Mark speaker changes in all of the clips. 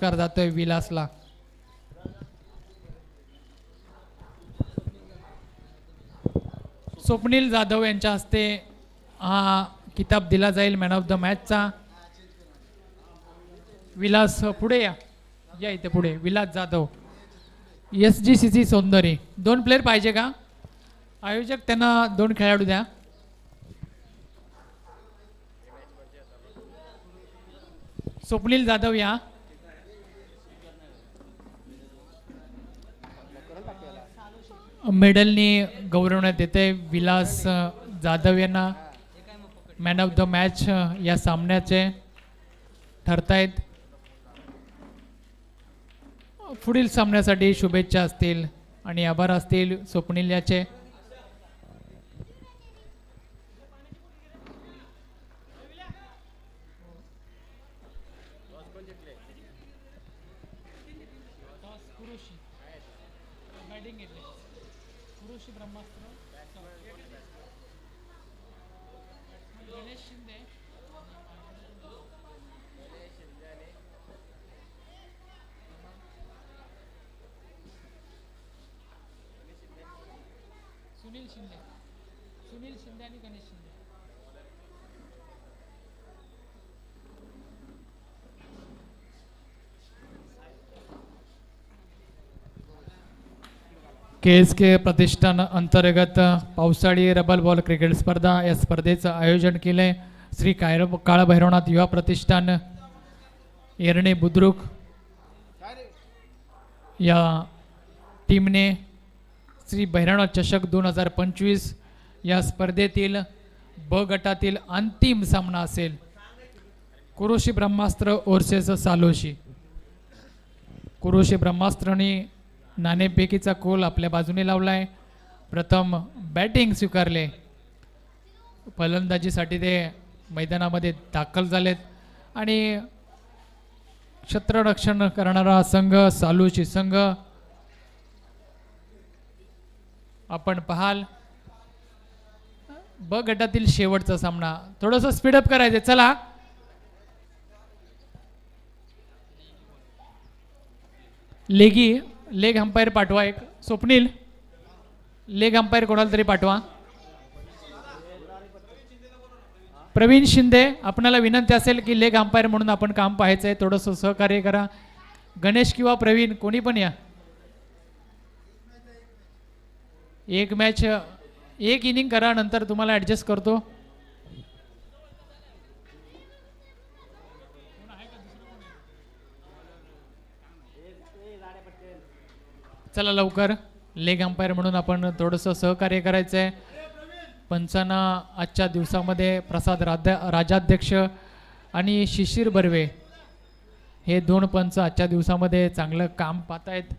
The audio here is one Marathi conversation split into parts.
Speaker 1: पुरस्कार जातोय विलासला. स्वप्नील जाधव यांच्या हस्ते हा किताब दिला जाईल मॅन ऑफ द मॅचचा विलास पुढे या. या इथे पुढे. Vilas Jadhav. S G C C सौंदर्य. दोन प्लेअर पाहिजे का? आयोजक त्यांना दोन खेळाडू द्या. स्वप्नील जाधव या. मेडलनी गौरवण्यात येते. विलास जाधव यांना मॅन ऑफ द मॅच या सामन्याचे ठरतायत. पुढील सामन्यासाठी शुभेच्छा असतील आणि आभार असतील स्वप्नील याचे सुनील शिंदे सुनील शिंदे आणि Ganesh Shinde K S K प्रतिष्ठान अंतर्गत पावसाळी रबल बॉल क्रिकेट स्पर्धा या स्पर्धेचं आयोजन केलंय श्री कायर काळभैरवनाथ युवा प्रतिष्ठान एरणे बुद्रुक या टीमने श्री भैरवनाथ चषक दोन हजार पंचवीस या स्पर्धेतील ब गटातील अंतिम सामना असेल. कुरुशी ब्रह्मास्त्र ओर्सेस सालोशी. कुरुशी ब्रह्मास्त्रने नाणेफेकीचा कोल आपल्या बाजूने लावला आहे प्रथम बॅटिंग स्वीकारले. फलंदाजीसाठी ते मैदानामध्ये दाखल झालेत. आणि क्षेत्ररक्षण करणारा संघ सालूची संघ. आपण पाहाल. ब गटातील शेवटचा सामना. थोडंसं स्पीडअप करायचं चला. लेगी लेग अंपायर पाठवा एक. स्वप्नील लेग अंपायर कोणाला तरी पाठवा. प्रवीण शिंदे आपणाला विनंती असेल की लेग अंपायर म्हणून आपण काम पाहायचं आहे थोडंसं सहकार्य करा. गणेश किंवा प्रवीण कोणी पण या. एक मॅच एक इनिंग करा नंतर तुम्हाला ॲडजस्ट करतो. चला लवकर. लेग अंपायर म्हणून आपण थोडंसं सहकार्य करायचं आहे पंचांना आजच्या दिवसामध्ये प्रसाद राध्या राजाध्यक्ष आणि शिशिर बर्वे हे दोन पंच आजच्या दिवसामध्ये चांगलं काम पाहत आहेत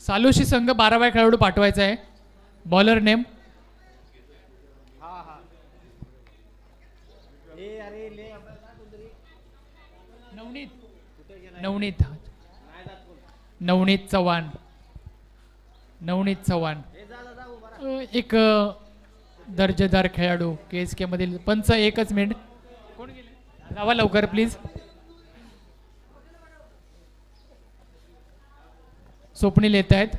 Speaker 1: सालुशी संघ बारावा खेळाडू पाठवायचा आहे बॉलर नेम नवनीत नवनीत चव्हाण. नवनीत चव्हाण. एक दर्जेदार खेळाडू के एस के मधील पंच एकच मिनिट. कोण गेले जावा लवकर प्लीज स्वप्नील येत आहेत.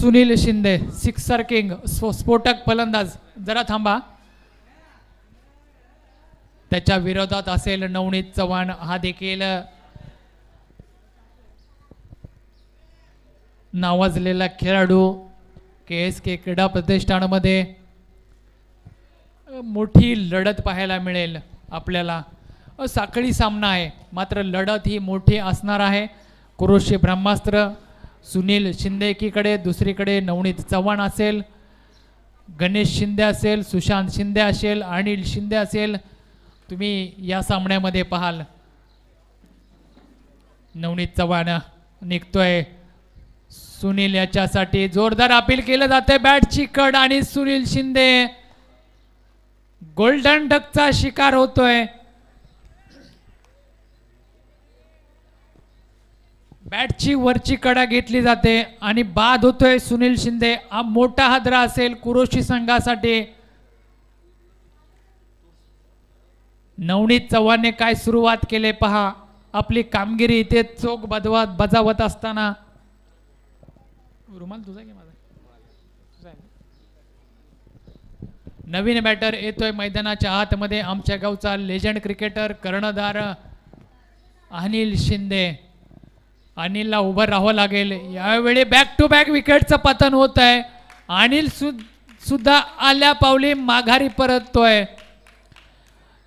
Speaker 1: सुनील शिंदे सिक्सर किंग स्फोटक फलंदाज. जरा थांबा. त्याच्या विरोधात असेल नवनीत चव्हाण हा देखील नावाजलेला खेळाडू के एस के क्रीडा प्रतिष्ठानमध्ये मोठी लढत पाहायला मिळेल आपल्याला. साखळी सामना आहे मात्र लढत ही मोठी असणार आहे. कुरुशी ब्रह्मास्त्र सुनील शिंदे एकीकडे दुसरीकडे नवनीत चव्हाण असेल. गणेश शिंदे असेल सुशांत शिंदे असेल अनिल शिंदे असेल तुम्ही या सामन्यामध्ये पाहाल. नवनीत चव्हाण निघतोय. सुनील याच्यासाठी जोरदार अपील केलं जाते बॅटची कड आणि सुनील शिंदे गोल्डन डकचा शिकार होतोय. बॅटची वरची कडा घेतली जाते आणि बाद होतोय सुनील शिंदे. हा मोठा हादरा असेल कुरोशी संघासाठी. नवनीत चव्हाणने काय सुरुवात केले पहा. आपली कामगिरी इथे चोख बदवत बजावत असताना. रुमाल तुझा की माझा? आहे नवीन बॅटर येतोय मैदानाच्या आतमध्ये आमच्या गावचा लेजंड क्रिकेटर कर्णधार अनिल शिंदे. अनिलला उभं राहावं लागेल. यावेळी बॅक टू बॅक विकेटचं पतन होत आहे अनिल सु सुद्धा आल्या पावली माघारी परततोय.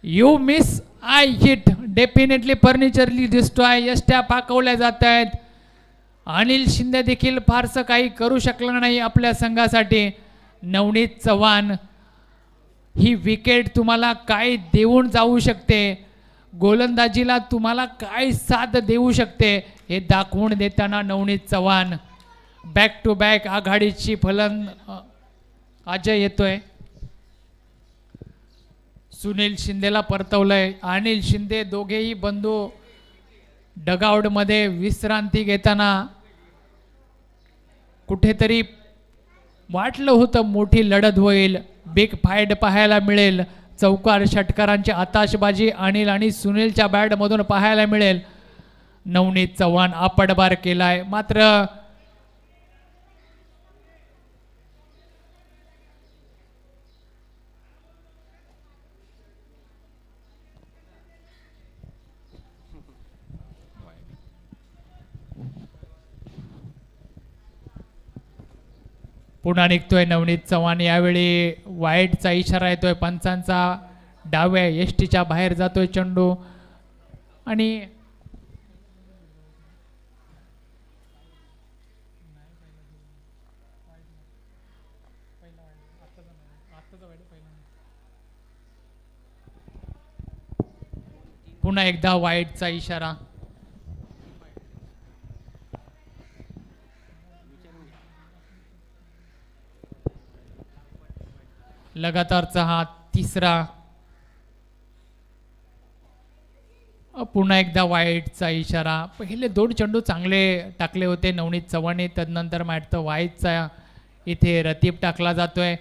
Speaker 1: You miss I hit definitely फर्निचरली दिसतोय यष्ट्या पाकवल्या जात आहेत अनिल शिंदे देखील फारसं काही करू शकलं नाही आपल्या संघासाठी. नवनीत चव्हाण ही विकेट तुम्हाला काय देऊन जाऊ शकते? गोलंदाजीला तुम्हाला काय साथ देऊ शकते? हे दाखवून देताना Navneet Chavan. Back to back आघाडीची फलन अजय येतोय. सुनील शिंदेला परतवलंय. अनिल शिंदे दोघेही बंधू डगआउटमध्ये विश्रांती घेताना कुठेतरी वाटलं होतं मोठी लढत होईल. बिग फाईट पाहायला मिळेल. चौकार षटकारांची आताशबाजी अनिल आणि सुनीलच्या बॅटमधून पाहायला मिळेल. नवनीत चव्हाण आपटबार केलाय. मात्र पुन्हा निघतोय नवनीत चव्हाण. यावेळी वाईटचा इशारा येतोय पंचांचा डाव्या एस टीच्या बाहेर जातोय चेंडू. आणि पुन्हा एकदा वाईटचा इशारा. लगातारचा हा तिसरा. पुन्हा एकदा वाईटचा इशारा. पहिले दोन चेंडू चांगले टाकले होते नवनीत चव्हाणे तदनंतर मॅट वाईटचा इथे रतीब टाकला जातोय.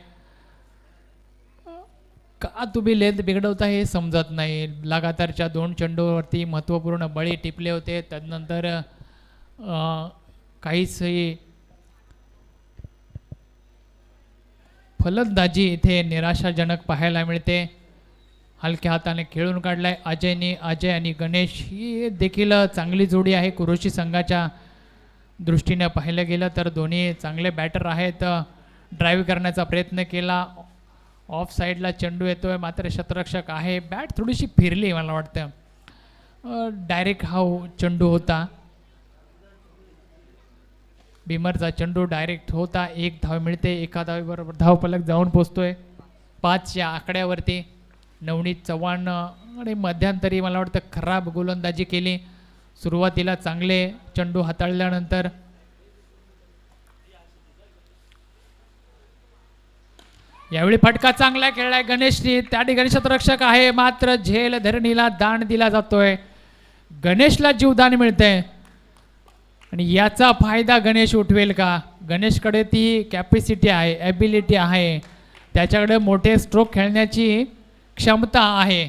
Speaker 1: का तुम्ही लेंथ बिघडवता हे समजत नाही. लगातारच्या दोन चेंडूवरती महत्त्वपूर्ण बळी टिपले होते. तदनंतर काहीच फलंदाजी इथे निराशाजनक पाहायला मिळते. हलक्या हाताने खेळून काढलाय अजयने. अजय आणि गणेश ही देखील चांगली जोडी आहे कुरुशी संघाच्या दृष्टीने पाहिलं गेलं तर दोन्ही चांगले बॅटर आहेत. ड्राईव्ह करण्याचा प्रयत्न केला. ऑफ साईडला चेंडू येतोय मात्र शतरक्षक आहे. बॅट थोडीशी फिरली मला वाटतं. डायरेक्ट हा चेंडू होता. बिमरचा चेंडू डायरेक्ट होता. एक धाव मिळते एका धावेबरोबर धावपलक जाऊन पोचतोय. पाचच्या आकड्यावरती नवनीत चव्हाण आणि मध्यंतरी मला वाटतं खराब गोलंदाजी केली. सुरुवातीला चांगले चेंडू हाताळल्यानंतर यावेळी फटका चांगला खेळलाय गणेशनी. त्या ठिकाणी शतरक्षक आहे. मात्र झेल धरणीला दान दिला जातोय. गणेशला जीवदान मिळतंय. आणि याचा फायदा गणेश उठवेल का? गणेशकडे ती कॅपॅसिटी आहे ॲबिलिटी आहे. त्याच्याकडे मोठे स्ट्रोक खेळण्याची क्षमता आहे.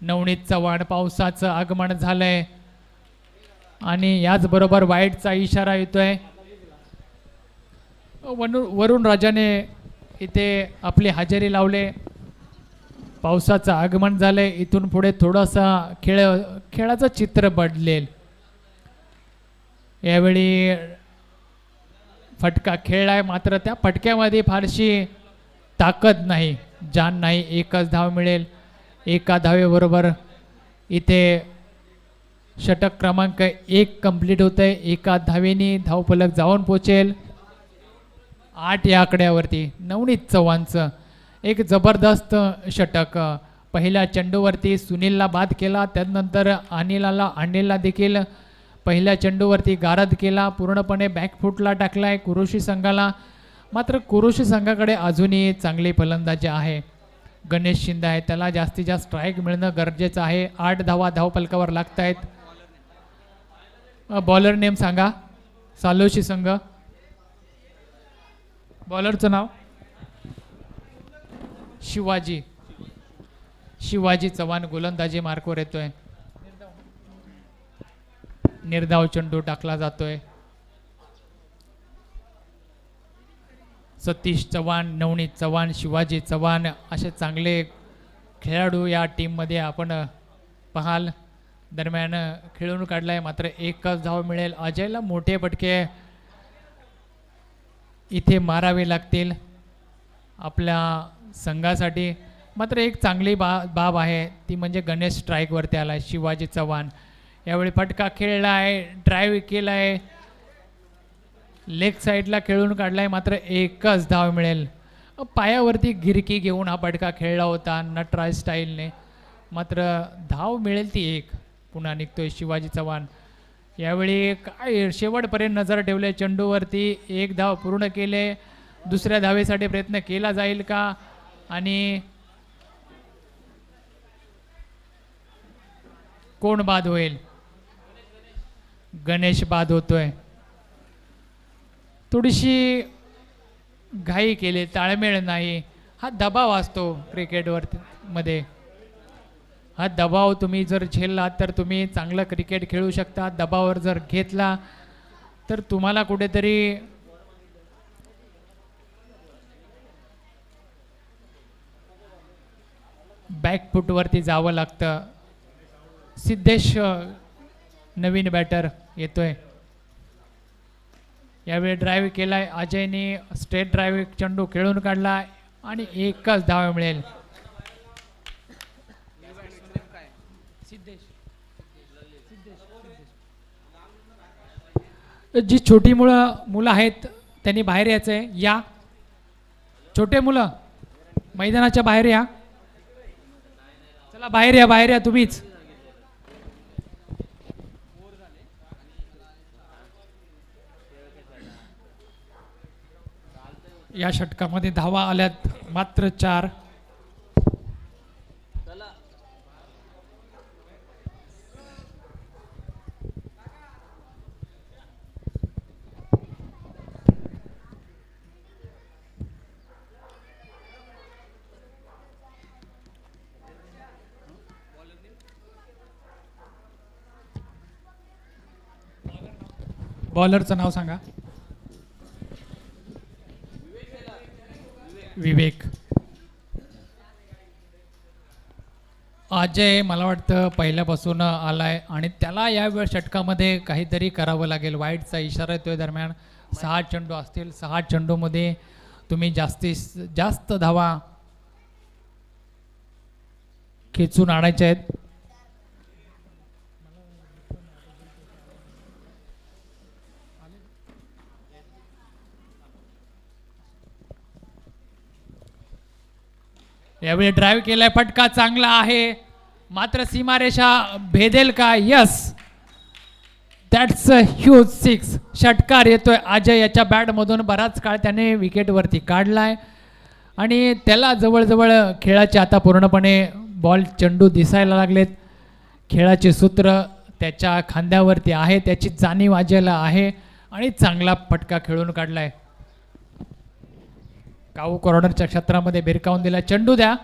Speaker 1: नवणीत चव्हाण पावसाचं आगमन झालंय. आणि याचबरोबर वाईटचा इशारा येतोय. वनु वरुण राजाने इथे आपली हजेरी लावले. पावसाचं आगमन झालंय. इथून पुढे थोडासा खेळ खेळाचं चित्र बदलेल. यावेळी फटका खेळलाय मात्र त्या फटक्यामध्ये फारशी ताकद नाही जान नाही. एकच धाव मिळेल. एका धावेबरोबर इथे षटक क्रमांक एक कंप्लीट होत आहे एका धावेने धावफलक जाऊन पोचेल. आठ या आकड्यावरती. नवनीत चव्हाणचं एक जबरदस्त षटक. पहिल्या चेंडूवरती सुनीलला बाद केला. त्यानंतर अनिलाला अनिलला देखील पहिल्या चेंडूवरती गारद केला पूर्णपणे बॅकफुटला टाकलाय कुरुशी संघाला. मात्र कुरुशी संघाकडे अजूनही चांगली फलंदाजी आहे. गणेश शिंदे आहे त्याला जास्तीत जास्त स्ट्राईक मिळणं गरजेचं आहे. आठ धावा धावपलकावर लागत आहेत बॉलर नेम सांगा. सालोशी संघ. बॉलरचं नाव? शिवाजी. शिवाजी चव्हाण गोलंदाजी मार्कवर येतोय. निर्धाव चेंडू टाकला जातोय. सतीश चव्हाण नवनीत चव्हाण शिवाजी चव्हाण असे चांगले खेळाडू या टीममध्ये आपण पहाल पाहाल. दरम्यान खेळून खेळून काढलाय मात्र एकच धाव मिळेल. अजयला मोठे फटके इथे मारावे लागतील आपल्या संघासाठी. मात्र एक चांगली बा बाब आहे ती म्हणजे गणेश स्ट्राईकवरती आला शिवाजी चव्हाण. यावेळी फटका खेळला आहे ड्राईव्ह केला आहे. लेग साईडला खेळून काढला आहे मात्र एकच धाव मिळेल. पायावरती गिरकी घेऊन हा फटका खेळला होता नटराज स्टाईलने. मात्र धाव मिळेल ती एक. पुन्हा निघतोय शिवाजी चव्हाण. यावेळी काय शेवटपर्यंत नजर ठेवले चेंडूवरती. एक धाव पूर्ण केले. दुसऱ्या धावेसाठी प्रयत्न केला जाईल का? आणि कोण बाद होईल? गणेश बाद होतोय. थोडीशी घाई केली ताळमेळ नाही. हा दबाव असतो क्रिकेटवर मध्ये. हा दबाव तुम्ही जर झेलला तर तुम्ही चांगलं क्रिकेट खेळू शकता. दबावर जर घेतला तर तुम्हाला कुठेतरी बॅकफुटवरती जावं लागतं. सिद्धेश नवीन बॅटर येतोय. यावेळी ड्राईव्ह केलाय अजयने स्ट्रेट ड्राईव्ह चेंडू खेळून काढला आणि एकच धाव मिळेल. जी छोटी मुलं मुलं आहेत त्यांनी बाहेर यायचं आहे या. छोटे मुलं मैदानाच्या बाहेर या. चला बाहेर या बाहेर या तुम्हीच. या षटकामध्ये धावा आल्यात मात्र चार. बॉलरचं नाव सांगा. विवेक. अजय मला वाटतं पहिल्यापासून आलाय आणि त्याला या वेळ षटकामध्ये काहीतरी करावं लागेल. वाईटचा इशारा येतोय दरम्यान. सहा चेंडू असतील. सहा चेंडूमध्ये तुम्ही जास्तीत जास्त धावा खेचून आणायच्या आहेत. यावेळी ड्राईव्ह केलाय फटका चांगला आहे. मात्र सीमारेषा भेदेल का? Yes that's a huge six षटकार येतोय. अजय याच्या बॅटमधून बराच काळ त्याने विकेटवरती काढलाय. आणि त्याला जवळजवळ खेळाचे आता पूर्णपणे बॉल चेंडू दिसायला लागलेत. खेळाचे सूत्र त्याच्या खांद्यावरती आहे. त्याची जाणीव अजयला आहे. आणि चांगला फटका खेळून काढलाय. काऊ कॉर्नरच्या क्षेत्रामध्ये भिरकावून दिला. चेंडू द्या.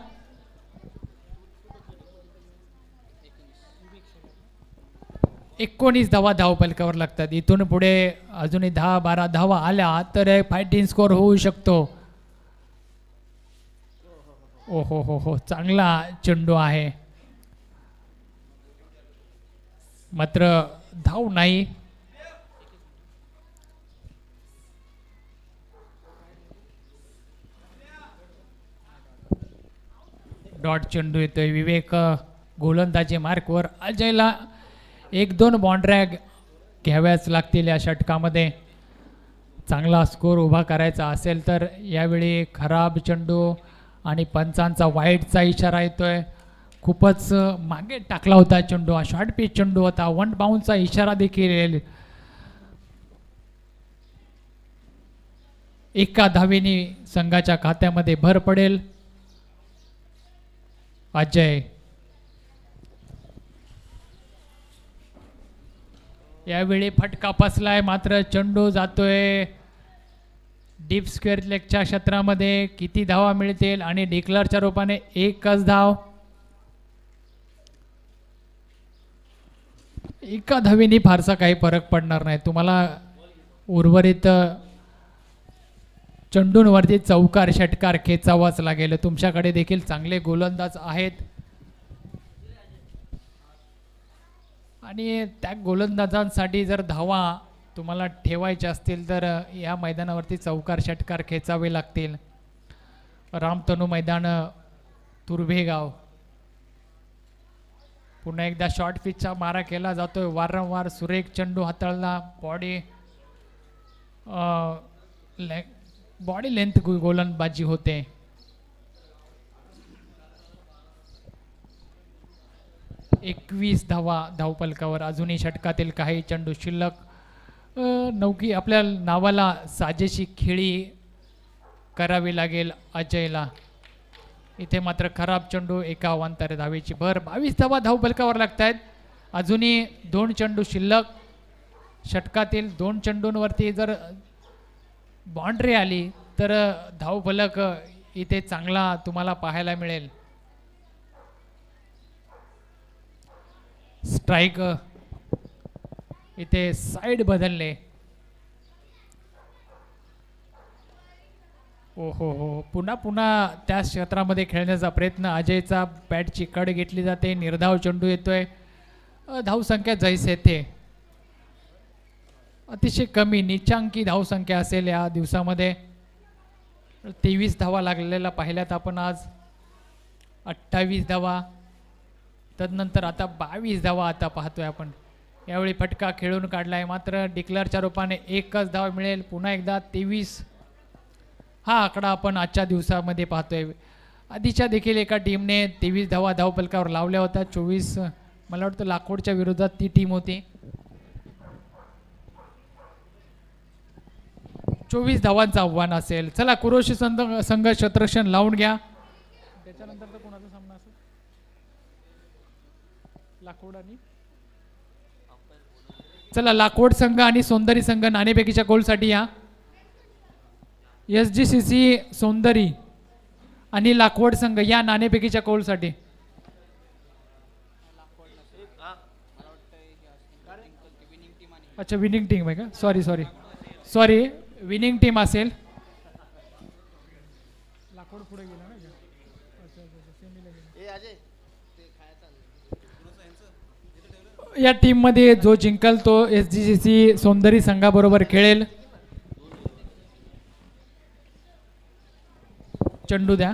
Speaker 1: एकोणीस धावा धाव पलकावर लागतात. इथून पुढे अजूनही दहा बारा धावा आल्या तर फायटिंग स्कोर होऊ शकतो. ओ हो हो हो. चांगला चेंडू आहे. मात्र धाव नाही. डॉट चेंडू येतोय. विवेक गोलंदाजी मार्कवर अजयला एक दोन बॉन्ड्रॅग घ्याव्याच लागतील या षटकामध्ये. चांगला स्कोर उभा करायचा असेल तर यावेळी खराब चेंडू आणि पंचांचा वाईटचा इशारा येतोय. खूपच मागे टाकला होता चेंडू हा शॉर्ट पिच चेंडू होता. वन बाउन्सचा इशारा देखील येईल. एका धावेने संघाच्या खात्यामध्ये भर पडेल. अजय. यावेळी फटका फसलाय मात्र चेंडू जातोय. डीप स्क्वेअर लेगच्या क्षेत्रामध्ये किती धावा मिळतील आणि डिक्लरच्या रूपाने एकच धाव. एका धावीने फारसा काही फरक पडणार नाही. तुम्हाला उर्वरित चंडूंवरती चौकार षटकार खेचावाच लागेल. तुमच्याकडे देखील चांगले गोलंदाज आहेत. आणि त्या गोलंदाजांसाठी जर धावा तुम्हाला ठेवायच्या असतील तर या मैदानावरती चौकार षटकार खेचावे लागतील. रामतनू मैदान तुर्भेगाव. पुन्हा एकदा शॉर्ट पिचचा मारा केला जातोय. वारंवार सुरेख चेंडू हाताळला. बॉडी ले बॉडी लेंथ गोलंदाजी होते एकवीस धावा धावपलकावर अजूनही षटकातील काही चेंडू शिल्लक. नौकी आपल्या नावाला साजेशी खेळी करावी लागेल अजयला. इथे मात्र खराब चेंडू एका अवांतर धावेची भर. बावीस धावा धावपलकावर लागत आहेत अजूनही दोन चेंडू शिल्लक. षटकातील दोन चेंडूंवरती जर बाउंड्री आली तर धावफलक इथे चांगला तुम्हाला पाहायला मिळेल. स्ट्राईक इथे साईड बदलले. ओ हो हो. पुन्हा पुन्हा त्या क्षेत्रामध्ये खेळण्याचा प्रयत्न. अजयचा बॅटची कड घेतली जाते. निर्धाव चेंडू येतोय. धावसंख्या जैस येते. अतिशय कमी निचांकी धावसंख्या असेल या दिवसामध्ये तेवीस धावा लागलेल्या पाहिल्यात आपण आज. अठ्ठावीस धावा तदनंतर आता बावीस धावा आता पाहतोय आपण. यावेळी फटका खेळून काढला आहे मात्र डिक्लेअरच्या रूपाने एकच धाव मिळेल. पुन्हा एकदा तेवीस. हा आकडा आपण आजच्या दिवसामध्ये पाहतोय. आधीच्या देखील एका टीमने तेवीस धावा धावपलकावर लावल्या होत्या. चोवीस मला वाटतं लाखोडच्या विरोधात ती टीम होती. चोवीस धावांचं आव्हान असेल. चला कुरोशी संघ संघ शत्रक्षण लावून घ्या. त्याच्यानंतर तर कोणाचा सामना असेल? लाकूड आणि चला लाखोड संघ आणि सौंदर्य संघ नाणेपेकीच्या गोलसाठी या. एस जी सी सी सौंदरी आणि लाखवड संघ या नाणेपेकीच्या कोलसाठी अच्छा विनिंग टीम आहे का? Sorry sorry. Sorry. Winning team असेल. लाखोड पुढे गेला ना. या टीममध्ये जो जिंकल तो एस जी सी सी सौंदर्य संघाबरोबर खेळेल. चेंडू द्या.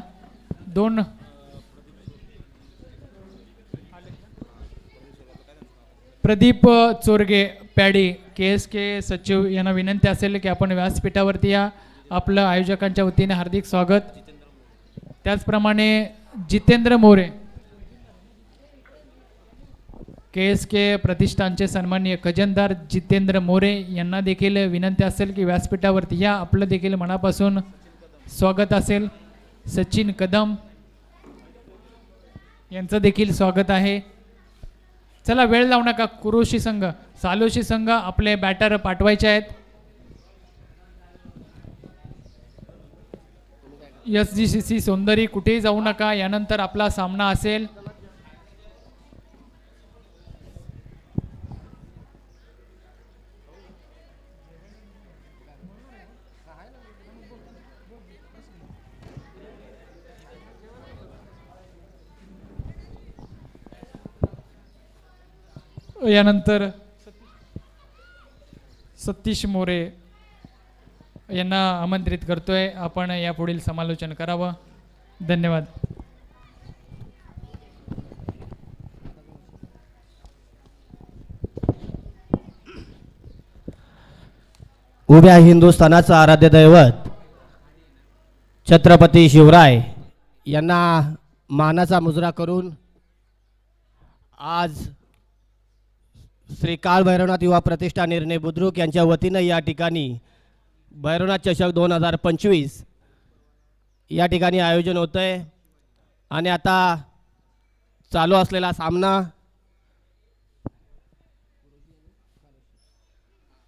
Speaker 1: दोन. प्रदीप चोरगे. पॅडी के एस के सचिव यांना विनंती असेल की आपण व्यासपीठावरती या. आपलं आयोजकांच्या वतीने हार्दिक स्वागत. त्याचप्रमाणे Jitendra More K S K प्रतिष्ठानचे सन्माननीय खजनदार जितेंद्र मोरे यांना देखील विनंती असेल की व्यासपीठावरती या. आपलं देखील मनापासून स्वागत असेल. सचिन कदम यांचं देखील स्वागत आहे. चला वेळ लावू नका. कुरोशी संघ सालोशी संघ आपले बॅटर पाठवायचे आहेत. एस जी सी सी सौंदर्य कुठेही जाऊ नका. यानंतर आपला सामना असेल. यानंतर सतीश मोरे यांना आमंत्रित करतोय. आपण यापुढील समालोचन करावं. धन्यवाद.
Speaker 2: उभ्या हिंदुस्थानाचं आराध्य दैवत छत्रपती शिवराय यांना मानाचा मुजरा करून आज श्री काळ भैरवनाथ युवा प्रतिष्ठा निर्णय बुद्रुक यांच्या वतीनं या ठिकाणी भैरवनाथ चषक दोन हजार पंचवीस या ठिकाणी आयोजन होतं आहे आणि आता चालू असलेला सामना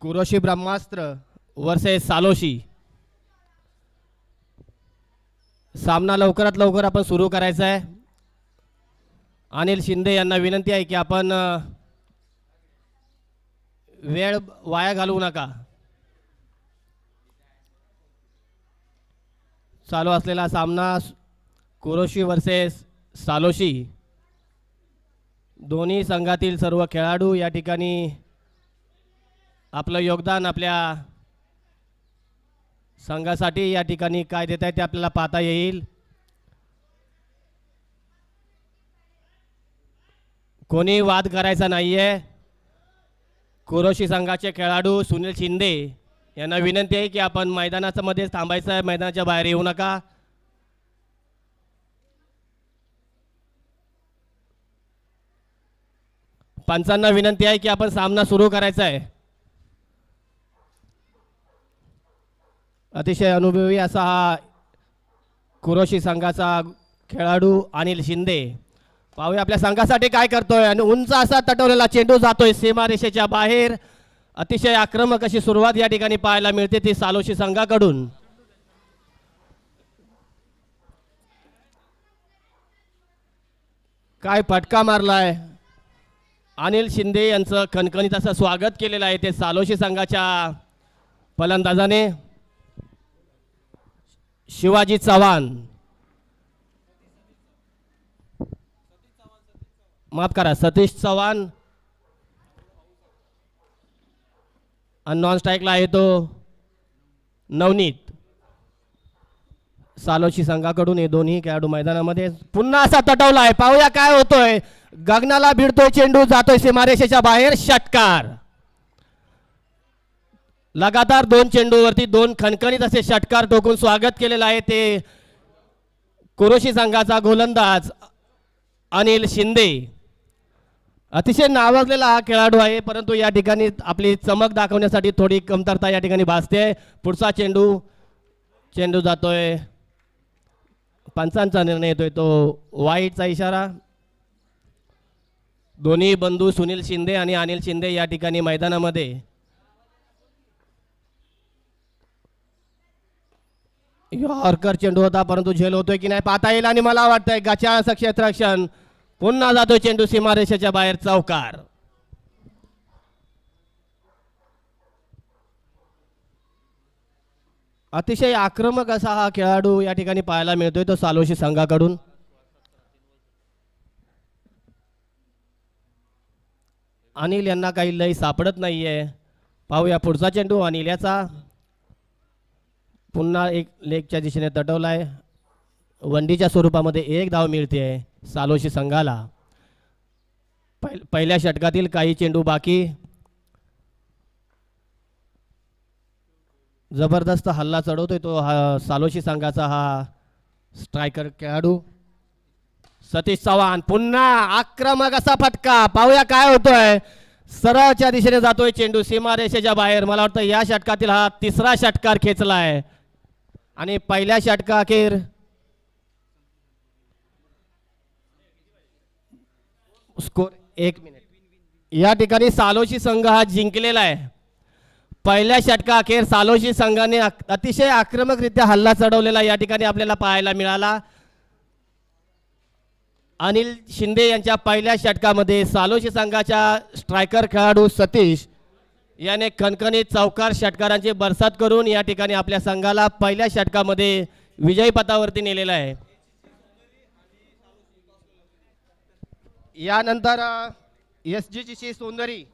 Speaker 2: कुरोशी ब्रह्मास्त्र वर्सेस सालोशी. सामना लवकरात लवकर आपण सुरू करायचा आहे अनिल शिंदे यांना विनंती आहे की आपण वेळ वाया घालवू नका. चालू असलेला सामना कुरोशी वर्सेस सालोशी. दोन्ही संघातील सर्व खेळाडू या ठिकाणी आपलं योगदान आपल्या संघासाठी या ठिकाणी काय देत आहे ते आपल्याला पाहता येईल. कोणी वाद करायचा नाहीये. कुरोशी संघाचे खेळाडू सुनील शिंदे यांना विनंती आहे की आपण मैदानाच्या मध्येच थांबायचं आहे. मैदानाच्या बाहेर येऊ नका. पंचांना विनंती आहे की आपण सामना सुरू करायचा आहे. अतिशय अनुभवी असा हा कुरोशी संघाचा खेळाडू अनिल शिंदे. पाहूया आपल्या संघासाठी काय करतोय. आणि उंच असा तटवलेला चेंडू जातोय सीमारेषेच्या बाहेर. अतिशय आक्रमक अशी सुरुवात या ठिकाणी पाहायला मिळते ती सालोशी संघाकडून. काय फटका मारलाय. अनिल शिंदे यांचं खणखणीत असं स्वागत केलेलं आहे ते सालोशी संघाच्या फलंदाजाने. शिवाजी चव्हाण. माफ करा सतीश चव्हाण. आणि नॉन स्ट्राईकला आहे तो नवनीत. सालोशी संघाकडून हे दोन्ही खेळाडू मैदानामध्ये पुन्हा असा तटवला आहे. पाहूया काय होतोय. गगनाला भिडतोय चेंडू जातोय सीमारेषेच्या बाहेर षटकार. लगातार दोन चेंडूवरती दोन खणखणीत असे षटकार टोकून स्वागत केलेलं आहे ते कुरोशी संघाचा गोलंदाज अनिल शिंदे. अतिशय नावाजलेला हा खेळाडू आहे परंतु या ठिकाणी आपली चमक दाखवण्यासाठी थोडी कमतरता या ठिकाणी भासते. पुढचा चेंडू चेंडू जातोय. पंचांचा निर्णय येतोय तो वाईटचा इशारा. दोन्ही बंधू सुनील शिंदे आणि अनिल शिंदे या ठिकाणी मैदानामध्ये. हॉर्कर चेंडू होता परंतु झेल होतोय की नाही पाहता येईल आणि मला वाटतंय गचा असं क्षेत्ररक्षण पुन्हा जातो चेंडू सीमारेषेच्या बाहेर चौकार. अतिशय आक्रमक असा हा खेळाडू या ठिकाणी पाहायला मिळतोय तो सालोशी संघाकडून. अनिल यांना काही लय सापडत नाहीये. पाहूया पुढचा चेंडू अनिल याचा. पुन्हा एक लेगच्या दिशेने तटवलाय. वंडीच्या स्वरूपामध्ये एक धाव मिळते सालोशी संघाला. पहि पहिल्या षटकातील काही चेंडू बाकी. जबरदस्त हल्ला चढवतोय तो हा सालोशी संघाचा हा स्ट्रायकर खेळाडू. सतीश चव्हाण पुन्हा आक्रमक असा फटका. पाहूया काय होतोय. सरळच्या दिशेने जातोय चेंडू. सीमारेषेच्या बाहेर. मला वाटतं या षटकातील हा तिसरा षटकार खेचला आहे आणि पहिल्या षटका स्कोर एक मिनिट. या ठिकाणी सालोशी संघ हा जिंकलेला आहे. पहिल्या षटका अखेर सालोशी संघाने अतिशय आक्रमकरित्या हल्ला चढवलेला या ठिकाणी आपल्याला पाहायला मिळाला. अनिल शिंदे यांच्या पहिल्या षटकामध्ये सालोशी संघाच्या स्ट्रायकर खेळाडू सतीश याने खणखणीत चौकार षटकारांची बरसात करून या ठिकाणी आपल्या संघाला पहिल्या षटकामध्ये विजयी पथावरती नेलेला आहे. यानंतर एस जीची सौंदरी.